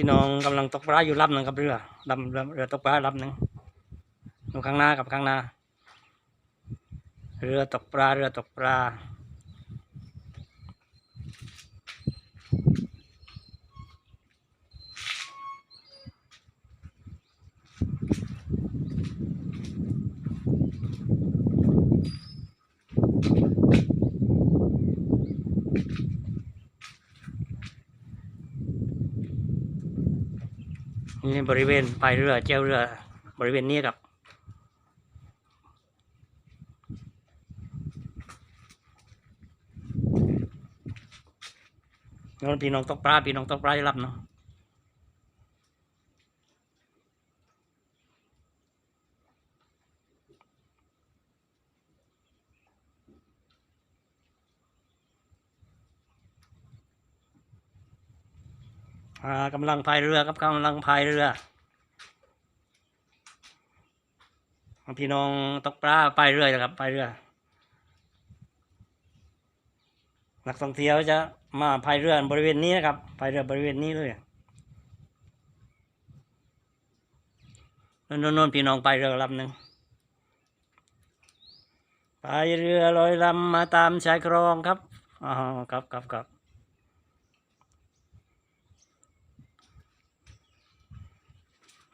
พี่น้องกำลังตกปลาอยู่ลำหนึ่งกับเรือลำเรือเรือตกปลาลำหนึ่งอยู่ข้างหน้ากับข้างหน้า เรือตกปลาเรือตกปลา นี่บริเวณปลายเรือเจ้าเรือ บริเวณนี้ครับนอนพี่น้องตกปลาพี่น้องตกปลาจะรับเนาะ อ่ากำลังพายเรือครับกำลังพายเรือพี่น้องตกปลาพายเรือนะครับพายเรือนักท่องเที่ยวจะมาพายเรือบริเวณนี้นะครับพายเรือบริเวณนี้เลยนนนนพี่น้องพายเรือลำหนึ่งพายเรือลอยลำมาตามชายคลองครับอ๋อครับครับครับ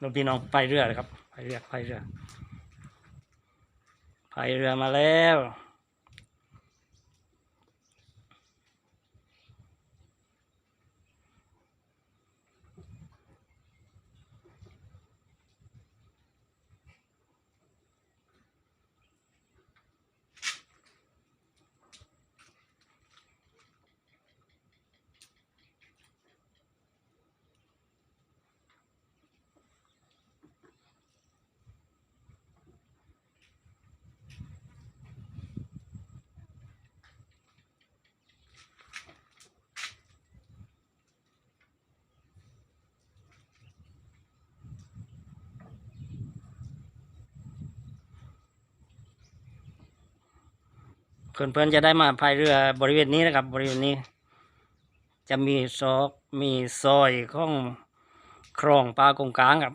นนพี่น้องไปเรือเลยครับ ไปเรือไปเรือไปเรือมาแล้ว เพื่อนๆจะได้มาพายเรือบริเวณนี้นะครับ บริเวณนี้ จะมีซอกมีซอยของคลองปลากงกลางครับ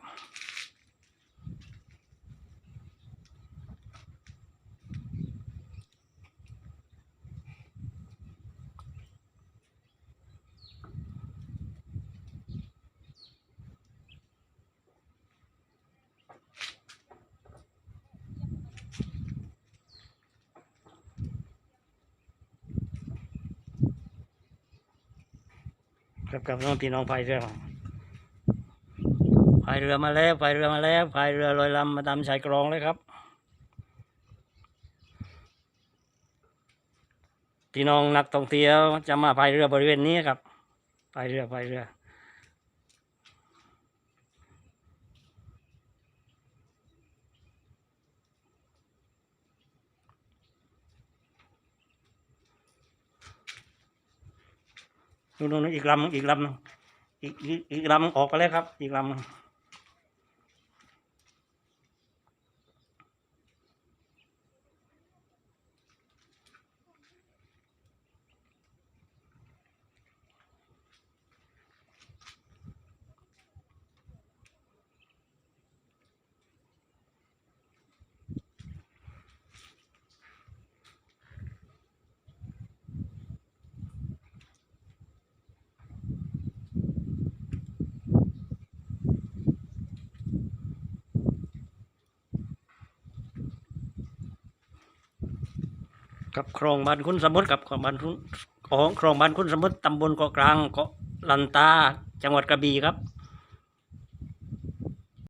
ครับกับน้องพี่น้องพายเรือพายเรือมาแล้วพายเรือมาแล้วพายเรือลอยลำมาตามชายกรองเลยครับพี่น้องนักท่องเที่ยวจะมาพายเรือบริเวณนี้ครับพายเรือพายเรือ นู่นอีกลำอีกลำหนึ่งอีกอีกอีกลำออกไปแล้วครับ อีกลำ กับคลองบ้านคุณสมุทรกับคลองบ้านคุณของคลองบ้านคุณสมุทรตำบลเกาะกลางเกาะลันตา จังหวัดกระบี่ครับ